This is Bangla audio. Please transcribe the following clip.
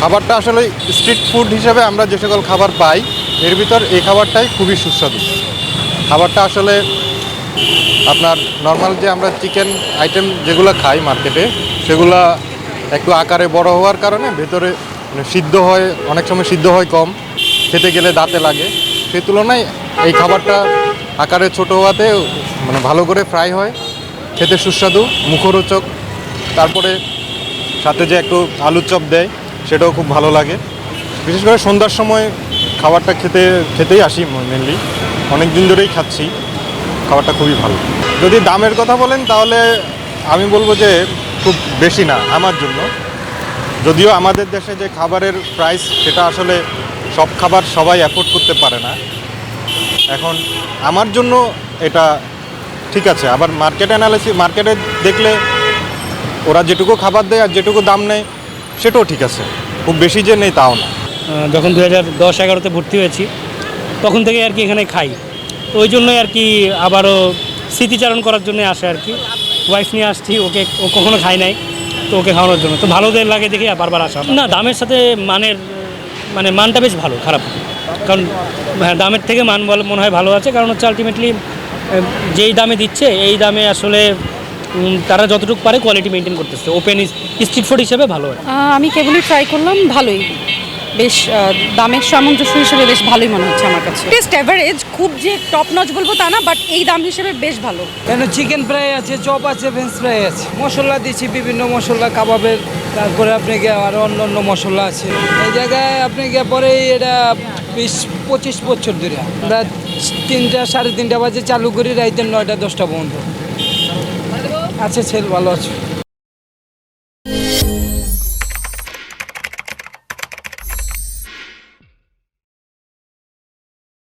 খাবারটা আসলে স্ট্রিট ফুড হিসেবে আমরা যে সকল খাবার পাই, এর ভিতর এই খাবারটাই খুবই সুস্বাদু। খাবারটা আসলে আপনার নর্মাল যে আমরা চিকেন আইটেম যেগুলো খাই মার্কেটে সেগুলা একটু আকারে বড় হওয়ার কারণে ভেতরে মানে সিদ্ধ হয়, অনেক সময় সিদ্ধ হয় কম, খেতে গেলে দাঁতে লাগে। সেই তুলনায় এই খাবারটা আকারে ছোট হওয়াতে মানে ভালো করে ফ্রাই হয়, খেতে সুস্বাদু, মুখরোচক। তারপরে সাথে যে একটু আলুর চপ দেয় সেটাও খুব ভালো লাগে। বিশেষ করে সন্ধ্যার সময় খাবারটা খেতে, খেতেই আসি মেনলি অনেক দিন ধরেই খাচ্ছি, খাবারটা খুবই ভালো। যদি দামের কথা বলেন, তাহলে আমি বলব যে খুব বেশি না, আমার জন্য। যদিও আমাদের দেশে যে খাবারের প্রাইস সেটা আসলে সব খাবার সবাই অ্যাফোর্ড করতে পারে না। এখন আমার জন্য এটা ঠিক আছে। আবার মার্কেট অ্যানালিসিস মার্কেটে দেখলে ওরা যেটুকু খাবার দেয় আর যেটুকু দাম নেয় সেটাও ঠিক আছে। খুব বেশি যে নেই তাও না। যখন দু হাজার দশ এগারোতে ভর্তি হয়েছি তখন থেকে আর কি এখানে খাই। তো ওই জন্যই আর কি আবারও স্মৃতিচারণ করার জন্য আসে আর কি। ওয়াইফ নিয়ে আসছি ওকে ও কখনো খায় নাই তো ওকে খাওয়ানোর জন্য। তো ভালো দের লাগে দেখে বারবার আসা না দামের সাথে মানের মানে মানটা বেশ ভালো খারাপ। কারণ হ্যাঁ দামের থেকে মান বলে মনে হয় ভালো আছে। কারণ হচ্ছে আলটিমেটলি যেই দামে দিচ্ছে এই দামে আসলে তারা যতটুকু পারে কোয়ালিটি মেনটেন করতেছে। ওপেন স্ট্রিট ফুড হিসেবে ভালো আমি কেবলই ট্রাই করলাম ভালোই। বেশ দামের সামঞ্জস্য হিসেবে বেশ ভালোই মনে হচ্ছে আমার কাছে। টেস্ট অ্যাভারেজ খুব যে টপ নচ বলব তা না বাট এই দাম হিসেবে বেশ ভালো। কেন চিকেন ফ্রাই আছে চপ আছে ফ্রেঞ্চ ফ্রাই আছে। মশলা দিচ্ছি বিভিন্ন মশলা কাবাবের তারপরে আপনাকে আরও অন্য অন্য মশলা আছে। এই জায়গায় আপনাকে পরে এটা বিশ পঁচিশ বছর ধরে। আমরা তিনটা সাড়ে তিনটা বাজে চালু করি রাইতে নয়টা দশটা পর্যন্ত। আছে ছেলে ভালো আছে।